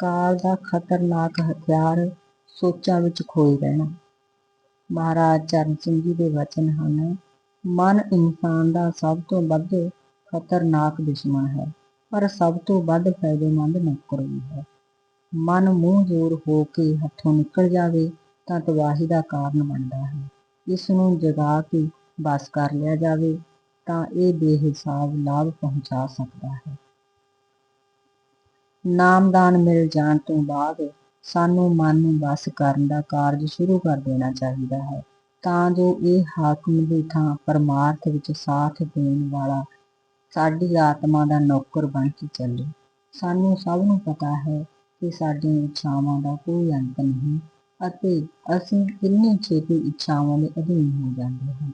ਕਾਲ ਦਾ ਖਤਰਨਾਕ ਹਥਿਆਰ ਸੋਚਾਂ ਵਿੱਚ ਖੋਏ ਰਹਿਣਾ। ਮਹਾਰਾਜ ਚਰਨ ਸਿੰਘ ਜੀ ਦੇ ਵਚਨ ਹਨ, ਮਨ ਇਨਸਾਨ ਦਾ ਸਭ ਤੋਂ ਵੱਧ ਖਤਰਨਾਕ ਦੁਸ਼ਮਣ ਹੈ, ਪਰ ਸਭ ਤੋਂ ਵੱਧ ਫਾਇਦੇਮੰਦ ਨੌਕਰ ਵੀ ਹੈ। ਮਨ ਮੂੰਹ ਜ਼ੋਰ ਹੋ ਕੇ ਹੱਥੋਂ ਨਿਕਲ ਜਾਵੇ ਤਾਂ ਤਬਾਹੀ ਦਾ ਕਾਰਨ ਬਣਦਾ ਹੈ। ਇਸ ਨੂੰ ਜਗਾ ਕੇ ਬਸ ਕਰ ਲਿਆ ਜਾਵੇ ਤਾਂ ਇਹ ਬੇਹਿਸਾਬ ਲਾਭ ਪਹੁੰਚਾ ਸਕਦਾ ਹੈ। ਨਾਮਦਾਨ ਮਿਲ ਜਾਣ ਤੋਂ ਬਾਅਦ ਸਾਨੂੰ ਮਨ ਨੂੰ ਬਸ ਕਰਨ ਦਾ ਕਾਰਜ ਸ਼ੁਰੂ ਕਰ ਦੇਣਾ ਚਾਹੀਦਾ ਹੈ। ਤਾਂ ਜੋ ਇਹ ਹਾਕਮ ਦੀ ਥਾਂ ਪਰਮਾਰਥ ਵਿੱਚ ਸਾਥ ਦੇਣ ਵਾਲਾ ਸਾਡੀ ਆਤਮਾ ਦਾ ਨੌਕਰ ਬਣ ਕੇ ਚੱਲੇ। ਸਾਨੂੰ ਸਭ ਨੂੰ ਪਤਾ ਹੈ ਕਿ ਸਾਡੀਆਂ ਇੱਛਾਵਾਂ ਦਾ ਕੋਈ ਅੰਤ ਨਹੀਂ ਅਤੇ ਅਸੀਂ ਕਿੰਨੀ ਛੇਤੀ ਇੱਛਾਵਾਂ ਦੇ ਅਧੀਨ ਹੋ ਜਾਂਦੇ ਹਾਂ।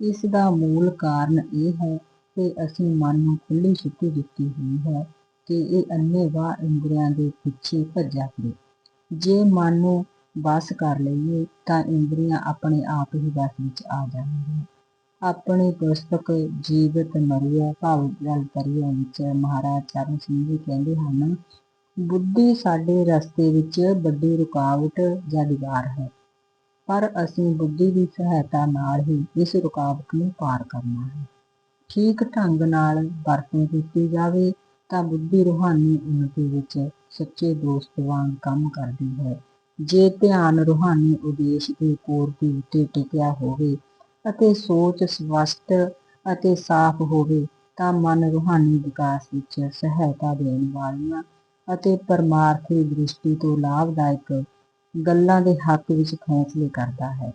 ਇਸ ਦਾ ਮੂਲ ਕਾਰਨ ਇਹ ਹੈ ਕਿ ਅਸੀਂ ਮਨ ਨੂੰ ਖੁੱਲੀ ਛੁੱਟੀ ਦਿੱਤੀ ਹੋਈ ਹੈ ਕਿ ਇਹ ਅੰਨ੍ਹੇਵਾਹ ਇੰਦਰੀਆਂ ਦੇ ਪਿੱਛੇ ਭੱਜਿਆ ਫਿਰੇ। ਜੇ ਮਨ ਨੂੰ ਵੱਸ ਕਰ ਲਈਏ, ਤਾਂ ਇੰਦਰੀਆਂ ਆਪਣੇ ਆਪ ਹੀ ਬਸ ਵਿੱਚ ਆ ਜਾਣਗੀਆਂ। ਆਪਣੀ ਪੁਸਤਕ ਜੀਵਤ ਮਰਿਆ ਭਾਵ ਜਲ ਤਰੀਆ ਵਿੱਚ ਮਹਾਰਾਜ ਚਰਨ ਸਿੰਘ ਜੀ ਕਹਿੰਦੇ ਹਨ ਬੁੱਧੀ ਸਾਡੇ ਰਸਤੇ ਵਿੱਚ ਵੱਡੀ ਰੁਕਾਵਟ ਜਾਂ ਦੀਵਾਰ ਹੈ, ਪਰ ਅਸੀਂ ਬੁੱਧੀ ਦੀ ਸਹਾਇਤਾ ਨਾਲ ਹੀ ਇਸ ਰੁਕਾਵਟ ਨੂੰ ਪਾਰ ਕਰਨਾ ਹੈ। ਠੀਕ ਢੰਗ ਨਾਲ ਵਰਤੋਂ ਕੀਤੀ ਜਾਵੇ ਤਾਂ ਬੁੱਧੀ ਰੂਹਾਨੀ ਉન્નਤੀ ਵਿੱਚ ਸੱਚੇ ਦੋਸਤ ਵਾਂਗ ਕੰਮ ਕਰਦੀ ਹੈ। ਜੇ ਧਿਆਨ ਰੂਹਾਨੀ ਉਦੇਸ਼ ਦੀ ਪੂਰਤੀ ਉੱਤੇ ਟਿਕਿਆ ਹੋਵੇ ਅਤੇ ਸੋਚ ਸਪਸ਼ਟ ਅਤੇ ਸਾਫ਼ ਹੋਵੇ, ਤਾਂ ਮਨ ਰੂਹਾਨੀ ਵਿਕਾਸ ਵਿੱਚ ਸਹਾਇਤਾ ਦੇਣ ਵਾਲੀਆਂ ਅਤੇ ਪਰਮਾਰਥੀ ਦ੍ਰਿਸ਼ਟੀ ਤੋਂ ਲਾਭਦਾਇਕ ਗੱਲਾਂ ਦੇ ਹੱਕ ਵਿੱਚ ਫੈਸਲੇ ਕਰਦਾ ਹੈ।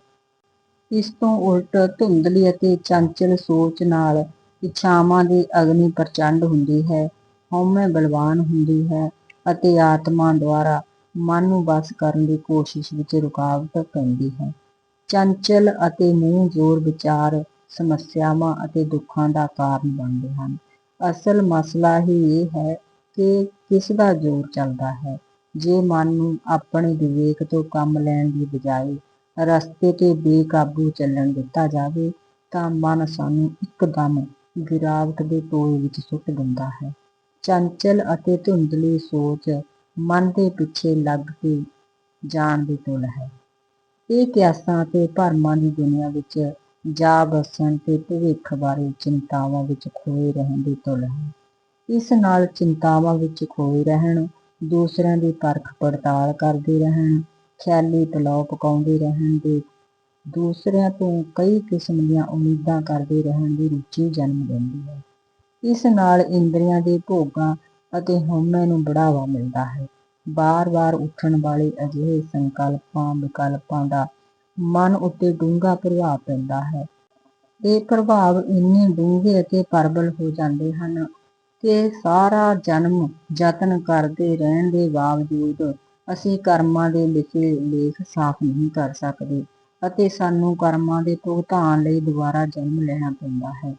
ਇਸ ਤੋਂ ਉਲਟ ਧੁੰਦਲੀ ਅਤੇ ਚੰਚਲ ਸੋਚ ਨਾਲ ਇੱਛਾਵਾਂ ਦੀ ਅਗਨੀ ਪ੍ਰਚੰਡ ਹੁੰਦੀ ਹੈ। ਹਉਮੈ ਬਲਵਾਨ ਹੁੰਦੀ ਹੈ ਅਤੇ ਆਤਮਾ ਦੁਆਰਾ ਮਨ ਨੂੰ ਬਸ ਕਰਨ ਦੀ ਕੋਸ਼ਿਸ਼ ਵਿੱਚ ਰੁਕਾਵਟ ਪੈਂਦੀ ਹੈ। ਚੰਚਲ ਅਤੇ ਮੂੰਹ ਜ਼ੋਰ ਵਿਚਾਰ ਸਮੱਸਿਆਵਾਂ ਅਤੇ ਦੁੱਖਾਂ ਦਾ ਕਾਰਨ ਬਣਦੇ ਹਨ। ਅਸਲ ਮਸਲਾ ਹੀ ਇਹ ਹੈ ਕਿ ਕਿਸ ਦਾ ਜ਼ੋਰ ਚੱਲਦਾ ਹੈ। ਜੇ ਮਨ ਨੂੰ ਆਪਣੇ ਵਿਵੇਕ ਤੋਂ ਕੰਮ ਲੈਣ ਦੀ ਬਜਾਏ ਰਸਤੇ ਤੇ ਬੇਕਾਬੂ ਚੱਲਣ ਦਿੱਤਾ ਜਾਵੇ, ਤਾਂ ਮਨ ਸਾਨੂੰ ਇੱਕਦਮ ਗਿਰਾਵਟ ਦੇ ਟੋਏ ਵਿੱਚ ਸੁੱਟ ਦਿੰਦਾ ਹੈ। ਚੰਚਲ ਅਤੇ ਧੁੰਦਲੀ ਸੋਚ ਮਨ ਦੇ ਪਿੱਛੇ ਲੱਗ ਕੇ ਜਾਣ ਦੀ ਤੁਲ ਹੈ। ਇਹ ਕਿਆਸਾਂ ਤੇ ਭਰਮਾਂ ਦੀ ਦੁਨੀਆ ਵਿੱਚ ਜਾ ਬਸਣ ਤੇ ਭਵਿੱਖ ਬਾਰੇ ਚਿੰਤਾਵਾਂ ਵਿੱਚ ਖੋਏ ਰਹਿਣ ਦੀ ਤੁਲ ਹੈ। ਇਸ ਨਾਲ ਚਿੰਤਾਵਾਂ ਵਿੱਚ ਖੋਏ ਰਹਿਣ, ਦੂਸਰਿਆਂ ਦੀ ਪਰਖ ਪੜਤਾਲ ਕਰਦੇ ਰਹਿਣ, ਖਿਆਲੀ ਪਲਾਓ ਪਕਾਉਂਦੇ ਰਹਿਣ ਦੇ ਦੂਸਰਿਆਂ ਤੋਂ ਕਈ ਕਿਸਮ ਦੀਆਂ ਉਮੀਦਾਂ ਕਰਦੇ ਰਹਿਣ ਦੀ ਰੁਚੀ ਜਨਮ ਦਿੰਦੀ ਹੈ। ਇਸ ਨਾਲ ਇੰਦਰੀਆਂ ਦੇ ਭੋਗਾਂ ਅਤੇ ਹਉਮੈ ਨੂੰ ਬੜਾਵਾ ਮਿਲਦਾ ਹੈ। ਬਾਰ-ਬਾਰ ਉੱਠਣ ਵਾਲੇ ਅਜਿਹੇ ਸੰਕਲਪਾਂ ਵਿਕਲਪਾਂ ਦਾ ਮਨ ਉੱਤੇ ਡੂੰਘਾ ਪ੍ਰਭਾਵ ਪੈਂਦਾ ਹੈ। ਇਹ ਪ੍ਰਭਾਵ ਇੰਨੇ ਡੂੰਘੇ ਅਤੇ ਪ੍ਰਬਲ ਹੋ ਜਾਂਦੇ ਹਨ ਕਿ ਸਾਰਾ ਜਨਮ ਯਤਨ ਕਰਦੇ ਰਹਿਣ ਦੇ ਬਾਵਜੂਦ ਅਸੀਂ ਕਰਮਾਂ ਦੇ ਲਿਖੇ ਲੇਖ ਸਾਫ਼ ਨਹੀਂ ਕਰ ਸਕਦੇ ਅਤੇ ਸਾਨੂੰ ਕਰਮਾਂ ਦੇ ਭੁਗਤਾਨ ਲਈ ਦੁਬਾਰਾ ਜਨਮ ਲੈਣਾ ਪੈਂਦਾ ਹੈ।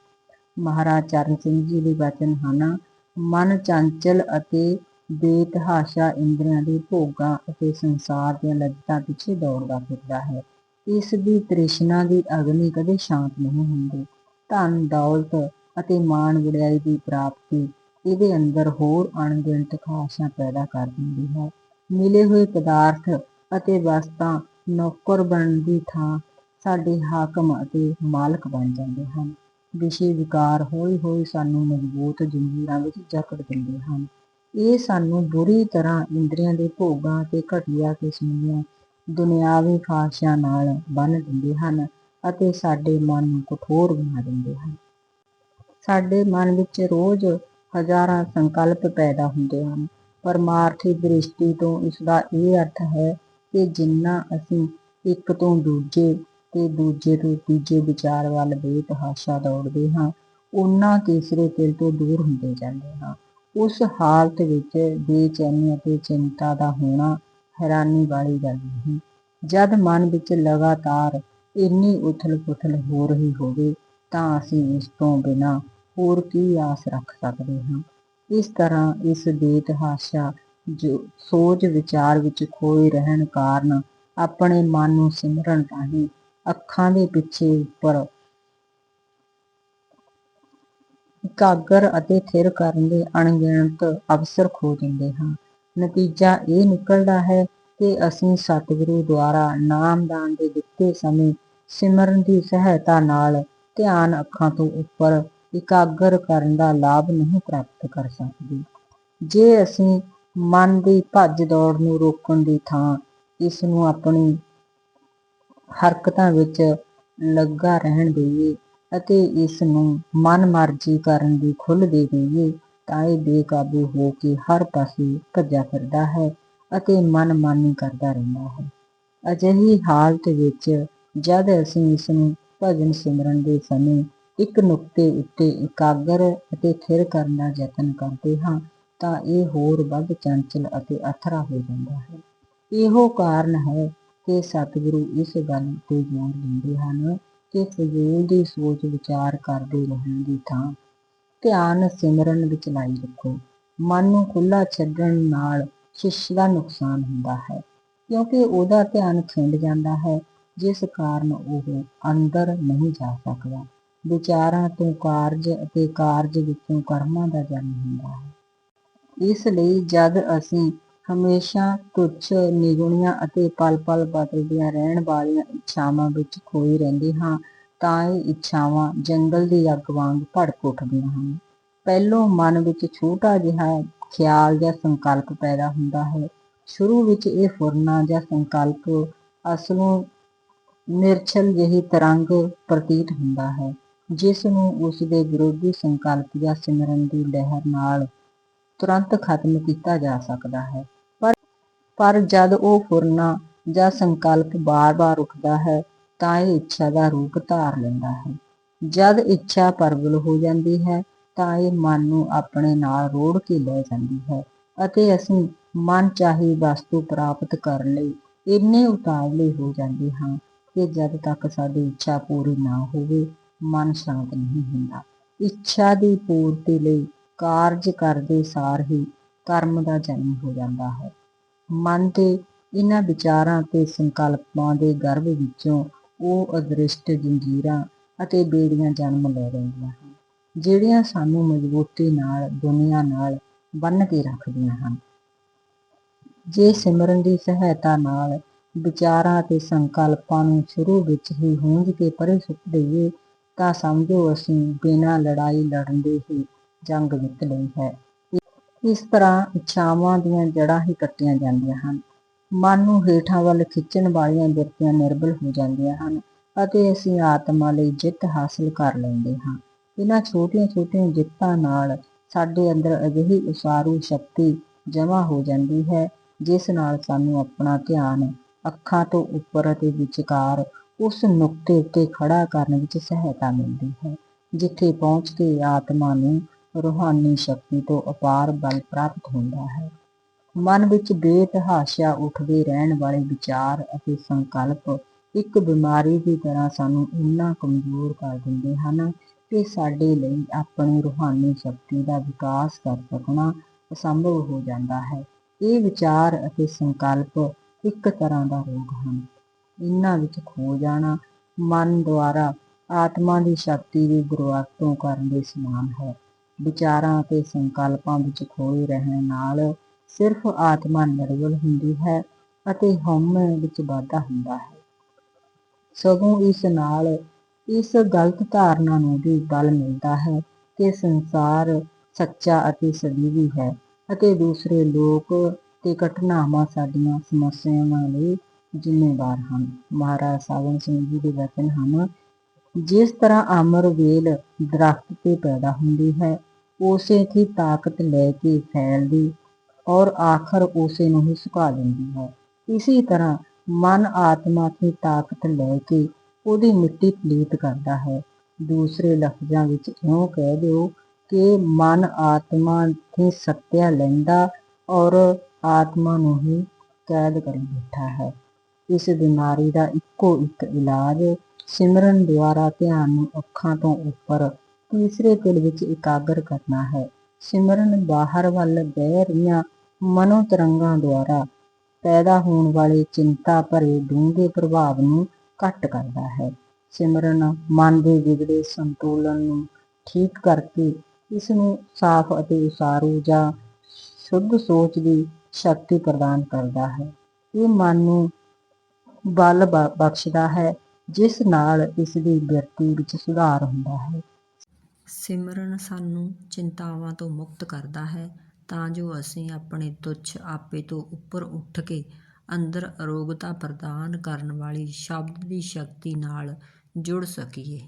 ਮਹਾਰਾਜ ਚਰਨ ਸਿੰਘ ਜੀ ਦੇ ਬਚਨ ਹਨ, ਮਨ ਚੰਚਲ ਅਤੇ ਬੇਤਹਾਸ਼ਾ ਇੰਦਰੀਆਂ ਦੇ ਭੋਗਾਂ ਅਤੇ ਸੰਸਾਰ ਦੀਆਂ ਲੱਜਤਾਂ ਪਿੱਛੇ ਦੌੜਦਾ ਫਿਰਦਾ ਹੈ। ਇਸ ਦੀ ਤ੍ਰਿਸ਼ਨਾ ਦੀ ਅਗਨੀ ਕਦੇ ਸ਼ਾਂਤ ਨਹੀਂ ਹੁੰਦੀ। ਧਨ, ਦੌਲਤ ਅਤੇ ਮਾਣ ਵਡਿਆਈ ਦੀ ਪ੍ਰਾਪਤੀ ਇਹਦੇ ਅੰਦਰ ਹੋਰ ਅਣਗਿਣਤ ਖਾਸ਼ਾਂ ਪੈਦਾ ਕਰ ਦਿੰਦੀ ਹੈ। ਮਿਲੇ ਹੋਏ ਪਦਾਰਥ ਅਤੇ ਵਸਤਾਂ ਨੌਕਰ ਬਣਨ ਦੀ ਥਾਂ ਸਾਡੇ ਹਾਕਮ ਅਤੇ ਮਾਲਕ ਬਣ ਜਾਂਦੇ ਹਨ। ਵਿਸ਼ੇ ਵਿਕਾਰ ਹੌਲੀ ਹੌਲੀ ਸਾਨੂੰ ਮਜ਼ਬੂਤ ਜੰਜੀਰਾਂ ਵਿੱਚ ਜਕੜ ਦਿੰਦੇ ਹਨ। ਇਹ ਸਾਨੂੰ ਬੁਰੀ ਤਰ੍ਹਾਂ ਇੰਦਰੀਆਂ ਦੇ ਭੋਗਾਂ ਤੇ ਘਟੀਆ ਕਿਸਮ ਦੀਆਂ ਦੁਨਿਆਵੀ ਖਾਹਿਸ਼ਾਂ ਨਾਲ ਬੰਨ ਦਿੰਦੇ ਹਨ ਅਤੇ ਸਾਡੇ ਮਨ ਨੂੰ ਕਠੋਰ ਬਣਾ ਦਿੰਦੇ ਹਨ। ਸਾਡੇ ਮਨ ਵਿੱਚ ਰੋਜ਼ ਹਜ਼ਾਰਾਂ ਸੰਕਲਪ ਪੈਦਾ ਹੁੰਦੇ ਹਨ। ਪਰਮਾਰਥੀ ਦ੍ਰਿਸ਼ਟੀ ਤੋਂ ਇਸ ਦਾ ਇਹ ਅਰਥ ਹੈ ਕਿ ਜਿੰਨਾ ਅਸੀਂ ਇੱਕ ਤੋਂ ਦੂਜੇ ਤੇ ਦੂਜੇ ਤੋਂ ਤੀਜੇ ਵਿਚਾਰ ਵੱਲ ਬੇਤਹਾਸ਼ਾ ਦੌੜਦੇ ਹਾਂ, ਉਹਨਾਂ ਤੀਸਰੇ ਤਿਲ ਤੋਂ ਦੂਰ ਹੁੰਦੇ ਜਾਂਦੇ ਹਾਂ। ਉਸ ਹਾਲਤ ਵਿੱਚ ਬੇਚੈਨੀ ਅਤੇ ਚਿੰਤਾ ਦਾ ਹੋਣਾ ਹੈਰਾਨੀ ਵਾਲੀ ਗੱਲ ਨਹੀਂ। ਜਦ ਮਨ ਵਿੱਚ ਲਗਾਤਾਰ ਇੰਨੀ ਉਥਲ-ਪੁਥਲ ਹੋ ਰਹੀ ਹੋਵੇ, ਤਾਂ ਅਸੀਂ ਇਸ ਤੋਂ ਬਿਨਾਂ ਹੋਰ ਕੀ ਆਸ ਰੱਖ ਸਕਦੇ ਹਾਂ? ਇਸ ਤਰ੍ਹਾਂ ਇਸ ਬੇਤਹਾਸ਼ਾ ਜੋ ਸੋਚ ਵਿਚਾਰ ਵਿੱਚ ਖੋਏ ਰਹਿਣ ਕਾਰਨ ਆਪਣੇ ਮਨ ਨੂੰ ਸਿਮਰਨ ਰਾਹੀਂ ਅੱਖਾਂ ਦੇ ਪਿੱਛੇ ਉੱਪਰ। ਇਕਾਗਰ ਅਤੇ ਥਿਰ ਕਰਨ ਦੇ ਅਣਗਿਣਤ ਅਵਸਰ ਖੋ ਦਿੰਦੇ ਹਾਂ। ਨਤੀਜਾ ਇਹ ਨਿਕਲਦਾ ਹੈ ਕਿ ਅਸੀਂ ਸਤਿਗੁਰੂ ਦੁਆਰਾ ਨਾਮਦਾਨ ਦੇ ਦਿੱਤੇ ਸਮੇਂ ਸਿਮਰਨ ਦੀ ਸਹਾਇਤਾ ਨਾਲ ਧਿਆਨ ਅੱਖਾਂ ਤੋਂ ਉੱਪਰ ਇਕਾਗਰ ਕਰਨ ਦਾ ਲਾਭ ਨਹੀਂ ਪ੍ਰਾਪਤ ਕਰ ਸਕਦੇ। ਜੇ ਅਸੀਂ ਮਨ ਦੀ ਭੱਜ ਦੌੜ ਨੂੰ ਰੋਕਣ ਦੀ ਥਾਂ ਇਸ ਨੂੰ ਆਪਣੀ ਹਰਕਤਾਂ ਵਿੱਚ ਲੱਗਾ ਰਹਿਣ ਦੇਈਏ ਅਤੇ ਇਸ ਨੂੰ ਮਨ ਮਰਜ਼ੀ ਕਰਨ ਦੀ ਖੁੱਲ੍ਹ ਦੇ ਦੇਈਏ, ਤਾਂ ਇਹ ਬੇਕਾਬੂ ਹੋ ਕੇ ਹਰ ਪਾਸੇ ਭੱਜਾ ਫਿਰਦਾ ਹੈ ਅਤੇ ਮਨ ਕਰਦਾ ਰਹਿੰਦਾ ਹੈ। ਅਜਿਹੀ ਹਾਲਤ ਵਿੱਚ ਜਦ ਅਸੀਂ ਇਸ ਨੂੰ ਭਜਨ ਸਿਮਰਨ ਦੇ ਸਮੇਂ ਇੱਕ ਨੁਕਤੇ ਉੱਤੇ ਇਕਾਗਰ ਅਤੇ ਥਿਰ ਕਰਨ ਦਾ ਯਤਨ ਕਰਦੇ ਹਾਂ, ਤਾਂ ਇਹ ਹੋਰ ਵੱਧ ਚੰਚਲ ਅਤੇ ਅਥਰਾ ਹੋ ਜਾਂਦਾ ਹੈ। ਇਹੋ ਕਾਰਨ ਹੈ ਕਿ ਸਤਿਗੁਰੂ ਇਸ ਗੱਲ ਤੇ ਜ਼ੋਰ ਦਿੰਦੇ ਹਨ ਕਿ ਫਜ਼ੂਲ ਦੀ ਸੋਚ ਵਿਚਾਰ ਕਰਦੇ ਰਹਿਣ ਦੀ ਥਾਂ। ਧਿਆਨ ਸਿਮਰਨ ਵਿੱਚ ਲਾਈ ਰੱਖੋ। ਮਨ ਨੂੰ ਖੁੱਲਾ ਛੱਡਣ ਨਾਲ ਸ਼ਿਸ਼ ਦਾ ਨੁਕਸਾਨ ਹੁੰਦਾ ਹੈ, ਕਿਉਂਕਿ ਉਹਦਾ ਧਿਆਨ ਖਿੰਡ ਜਾਂਦਾ ਹੈ, ਜਿਸ ਕਾਰਨ ਉਹ ਅੰਦਰ ਨਹੀਂ ਜਾ ਸਕਦਾ। ਵਿਚਾਰਾਂ ਤੋਂ ਕਾਰਜ ਅਤੇ ਕਾਰਜ ਵਿੱਚੋਂ ਕਰਮਾਂ ਦਾ ਜਨਮ ਹੁੰਦਾ ਹੈ। ਇਸ ਲਈ ਜਦ ਅਸੀਂ ਹਮੇਸ਼ਾ ਤੁੱਛ, ਨਿਗੁਣੀਆਂ ਅਤੇ ਪਲ-ਪਲ ਬਦਲਦੀਆਂ ਰਹਿਣ ਵਾਲੀਆਂ ਇੱਛਾਵਾਂ ਵਿੱਚ ਖੋਏ ਰਹਿੰਦੇ ਹਾਂ, ਤਾਂ ਇਹ ਇੱਛਾਵਾਂ ਜੰਗਲ ਦੀ ਅੱਗ ਵਾਂਗ ਭੜਕ ਉੱਠਦੀਆਂ ਹਨ। ਪਹਿਲੋਂ ਮਨ ਵਿੱਚ ਛੋਟਾ ਜਿਹਾ ਖਿਆਲ ਜਾਂ ਸੰਕਲਪ ਪੈਦਾ ਹੁੰਦਾ ਹੈ। ਸ਼ੁਰੂ ਵਿੱਚ ਇਹ ਫੁਰਨਾ ਜਾਂ ਸੰਕਲਪ ਅਸਲੋਂ ਨਿਰਛਲ ਜਿਹੀ ਤਰੰਗ ਪ੍ਰਤੀਤ ਹੁੰਦਾ ਹੈ, ਜਿਸ ਨੂੰ ਉਸ ਦੇ ਵਿਰੋਧੀ ਸੰਕਲਪ ਜਾਂ ਸਿਮਰਨ ਦੀ ਲਹਿਰ ਨਾਲ ਤੁਰੰਤ ਖਤਮ ਕੀਤਾ ਜਾ ਸਕਦਾ ਹੈ। ਪਰ ਜਦ ਉਹ ਫੁਰਨਾ ਜਾਂ ਸੰਕਲਪ ਬਾਰ-ਬਾਰ ਉੱਠਦਾ ਹੈ, ਤਾਂ ਇਹ ਇੱਛਾ ਦਾ ਰੂਪ ਧਾਰ ਲੈਂਦਾ ਹੈ। ਜਦ ਇੱਛਾ ਪ੍ਰਬਲ ਹੋ ਜਾਂਦੀ ਹੈ, ਤਾਂ ਇਹ ਮਨ ਨੂੰ ਆਪਣੇ ਨਾਲ ਰੋੜ ਕੇ ਲੈ ਜਾਂਦੀ ਹੈ ਅਤੇ ਅਸੀਂ ਮਨ ਚਾਹੀ ਵਸਤੂ ਪ੍ਰਾਪਤ ਕਰਨ ਲਈ ਇੰਨੇ ਉਤਾਵਲੇ ਹੋ ਜਾਂਦੇ ਹਾਂ ਕਿ ਜਦ ਤੱਕ ਸਾਡੀ ਇੱਛਾ ਪੂਰੀ ਨਾ ਹੋਵੇ, ਮਨ ਸ਼ਾਂਤ ਨਹੀਂ ਹੁੰਦਾ। ਇੱਛਾ ਦੀ ਪੂਰਤੀ ਲਈ ਕਾਰਜ ਕਰਦੇ ਸਾਰ ਹੀ ਕਰਮ ਦਾ ਜਨਮ ਹੋ ਜਾਂਦਾ ਹੈ। ਮਨ ਦੇ ਇਹਨਾਂ ਵਿਚਾਰਾਂ ਤੇ ਸੰਕਲਪਾਂ ਦੇ ਗਰਭ ਵਿੱਚੋਂ ਉਹ ਅਦ੍ਰਿਸ਼ਟ ਜੰਜੀਰਾਂ ਅਤੇ ਬੇੜੀਆਂ ਜਨਮ ਲੈ ਲੈਂਦੀਆਂ ਹਨ, ਜਿਹੜੀਆਂ ਸਾਨੂੰ ਮਜ਼ਬੂਤੀ ਨਾਲ, ਦੁਨੀਆ ਨਾਲ ਬੰਨ੍ਹ ਕੇ ਰੱਖਦੀਆਂ ਹਨ। ਜੇ ਸਿਮਰਨ ਦੀ ਸਹਾਇਤਾ ਨਾਲ ਵਿਚਾਰਾਂ ਤੇ ਸੰਕਲਪਾਂ ਨੂੰ ਸ਼ੁਰੂ ਵਿੱਚ ਹੀ ਹੂੰਝ ਕੇ ਪਰੇ ਸੁੱਟ ਦਈਏ, ਤਾਂ ਸਮਝੋ ਅਸੀਂ ਬਿਨਾਂ ਲੜਾਈ ਲੜਨ ਦੇ ਹੀ ਜੰਗ ਜਿੱਤ ਲਈ ਹੈ। ਇਸ ਤਰ੍ਹਾਂ ਇੱਛਾਵਾਂ ਦੀਆਂ ਜੜ੍ਹਾਂ ਹੀ ਕੱਟੀਆਂ ਜਾਂਦੀਆਂ ਹਨ। ਮਨ ਨੂੰ ਹੇਠਾਂ ਵੱਲ ਖਿੱਚਣ ਵਾਲੀਆਂ ਬਿਰਤੀਆਂ ਨਿਰਬਲ ਹੋ ਜਾਂਦੀਆਂ ਹਨ ਅਤੇ ਅਸੀਂ ਆਤਮਾ ਲਈ ਜਿੱਤ ਹਾਸਲ ਕਰ ਲੈਂਦੇ ਹਾਂ। ਇਹਨਾਂ ਛੋਟੀਆਂ-ਛੋਟੀਆਂ ਜਿੱਤਾਂ ਨਾਲ ਸਾਡੇ ਅੰਦਰ ਅਜਿਹੀ ਉਸਾਰੂ ਸ਼ਕਤੀ ਜਮ੍ਹਾਂ ਹੋ ਜਾਂਦੀ ਹੈ, ਜਿਸ ਨਾਲ ਸਾਨੂੰ ਆਪਣਾ ਧਿਆਨ ਅੱਖਾਂ ਤੋਂ ਉੱਪਰ ਅਤੇ ਵਿਚਕਾਰ ਉਸ ਨੁਕਤੇ ਉੱਤੇ ਖੜਾ ਕਰਨ ਵਿੱਚ ਸਹਾਇਤਾ ਮਿਲਦੀ ਹੈ, ਜਿੱਥੇ ਪਹੁੰਚ ਕੇ ਆਤਮਾ ਨੂੰ ਰੂਹਾਨੀ ਸ਼ਕਤੀ ਤੋਂ ਅਪਾਰ ਬਲ ਪ੍ਰਾਪਤ ਹੁੰਦਾ ਹੈ। ਮਨ ਵਿੱਚ ਬੇਤਹਾਸ਼ਾ ਉੱਠਦੇ ਰਹਿਣ ਵਾਲੇ ਵਿਚਾਰ ਅਤੇ ਸੰਕਲਪ ਇੱਕ ਬਿਮਾਰੀ ਦੀ ਤਰ੍ਹਾਂ ਸਾਨੂੰ ਇੰਨਾ ਕਮਜ਼ੋਰ ਕਰ ਦਿੰਦੇ ਹਨ ਕਿ ਸਾਡੇ ਲਈ ਆਪਣੀ ਰੂਹਾਨੀ ਸ਼ਕਤੀ ਦਾ ਵਿਕਾਸ ਕਰ ਸਕਣਾ ਅਸੰਭਵ ਹੋ ਜਾਂਦਾ ਹੈ। ਇਹ ਵਿਚਾਰ ਅਤੇ ਸੰਕਲਪ ਇੱਕ ਤਰ੍ਹਾਂ ਦਾ ਰੋਗ ਹਨ। ਇਹਨਾਂ ਵਿੱਚ ਖੋ ਜਾਣਾ ਮਨ ਦੁਆਰਾ ਆਤਮਾ ਦੀ ਸ਼ਕਤੀ ਦੀ ਗੁਰਵਰਤੋਂ ਕਰਨ ਦੇ ਸਮਾਨ ਹੈ। ਵਿਚਾਰਾਂ ਅਤੇ ਸੰਕਲਪਾਂ ਵਿੱਚ ਖੋਏ ਰਹਿਣ ਨਾਲ ਸਿਰਫ ਆਤਮਾ ਨਿਰਬਲ ਹੁੰਦੀ ਹੈ ਅਤੇ ਹਉਮੈ ਵਿੱਚ ਵਾਧਾ ਹੁੰਦਾ ਹੈ। ਸਗੋਂ ਇਸ ਨਾਲ ਇਸ ਗਲਤ ਧਾਰਨਾ ਨੂੰ ਵੀ ਬਲ ਮਿਲਦਾ ਹੈ ਕਿ ਸੰਸਾਰ ਸੱਚਾ ਅਤੇ ਸਦੀਵੀ ਹੈ ਅਤੇ ਦੂਸਰੇ ਲੋਕ ਤੇ ਘਟਨਾਵਾਂ ਸਾਡੀਆਂ ਸਮੱਸਿਆਵਾਂ ਲਈ ਜ਼ਿੰਮੇਵਾਰ ਹਨ। ਮਹਾਰਾਜ ਸਾਵਨ ਸਿੰਘ ਜੀ ਦੇ ਵਚਨ ਹਨ ਜਿਸ ਤਰ੍ਹਾਂ ਅਮਰ ਵੇਲ ਦਰਖਤ ਤੇ ਪੈਦਾ ਹੁੰਦੀ ਹੈ, ਉਸੇ ਦੀ ਤਾਕਤ ਲੈ ਕੇ ਫੈਲਦੀ ਔਰ ਆਖਰ ਉਸੇ ਨੂੰ ਹੀ ਸੁਕਾ ਦਿੰਦੀ ਹੈ। ਇਸੇ ਤਰ੍ਹਾਂ ਮਨ ਆਤਮਾ ਦੀ ਤਾਕਤ ਲੈ ਕੇ ਉਹਦੀ ਮਿੱਟੀ ਪਲੀਤ ਕਰਦਾ ਹੈ। ਦੂਸਰੇ ਲਫ਼ਜ਼ਾਂ ਵਿੱਚ ਇਉਂ ਕਹਿ ਦਿਓ ਕਿ ਮਨ ਆਤਮਾ ਦੀ ਸੱਤਿਆ ਲੈਂਦਾ ਔਰ ਆਤਮਾ ਨੂੰ ਹੀ ਕੈਦ ਕਰੀ ਬੈਠਾ ਹੈ। ਇਸ ਬਿਮਾਰੀ ਦਾ ਇੱਕੋ ਇੱਕ ਇਲਾਜ ਸਿਮਰਨ ਦੁਆਰਾ ਧਿਆਨ ਨੂੰ ਅੱਖਾਂ ਤੋਂ ਉੱਪਰ ਤੀਸਰੇ ਦਿਲ ਵਿੱਚ ਇਕਾਗਰ ਕਰਨਾ ਹੈ। ਸਿਮਰਨ ਬਾਹਰ ਵੱਲ ਬਹਿ ਰਹੀਆਂ ਮਨੋ ਤਰੰਗਾਂ ਦੁਆਰਾ ਪੈਦਾ ਹੋਣ ਵਾਲੇ ਚਿੰਤਾ ਭਰੇ ਡੂੰਘੇ ਪ੍ਰਭਾਵ ਨੂੰ ਘੱਟ ਕਰਦਾ ਹੈ। ਸਿਮਰਨ ਮਨ ਦੇ ਵਿਗੜੇ ਸੰਤੁਲਨ ਨੂੰ ਠੀਕ ਕਰਕੇ ਇਸ ਨੂੰ ਸਾਫ਼ ਅਤੇ ਉਸਾਰੂ ਜਾਂ ਸ਼ੁੱਧ ਸੋਚ ਦੀ ਸ਼ਕਤੀ ਪ੍ਰਦਾਨ ਕਰਦਾ ਹੈ। ਇਹ ਮਨ ਨੂੰ ਬਲ ਬਖਸ਼ਦਾ ਹੈ ਜਿਸ ਨਾਲ ਇਸ ਦੀ ਬਿਰਤੀ ਵਿੱਚ ਸੁਧਾਰ ਹੁੰਦਾ ਹੈ। ਸਿਮਰਨ ਸਾਨੂੰ ਚਿੰਤਾਵਾਂ ਤੋਂ ਮੁਕਤ ਕਰਦਾ ਹੈ ਤਾਂ ਜੋ ਅਸੀਂ ਆਪਣੇ ਤੁੱਛ ਆਪੇ ਤੋਂ ਉੱਪਰ ਉੱਠ ਕੇ ਅੰਦਰ ਅਰੋਗਤਾ ਪ੍ਰਦਾਨ ਕਰਨ ਵਾਲੀ ਸ਼ਬਦ ਦੀ ਸ਼ਕਤੀ ਨਾਲ ਜੁੜ ਸਕੀਏ।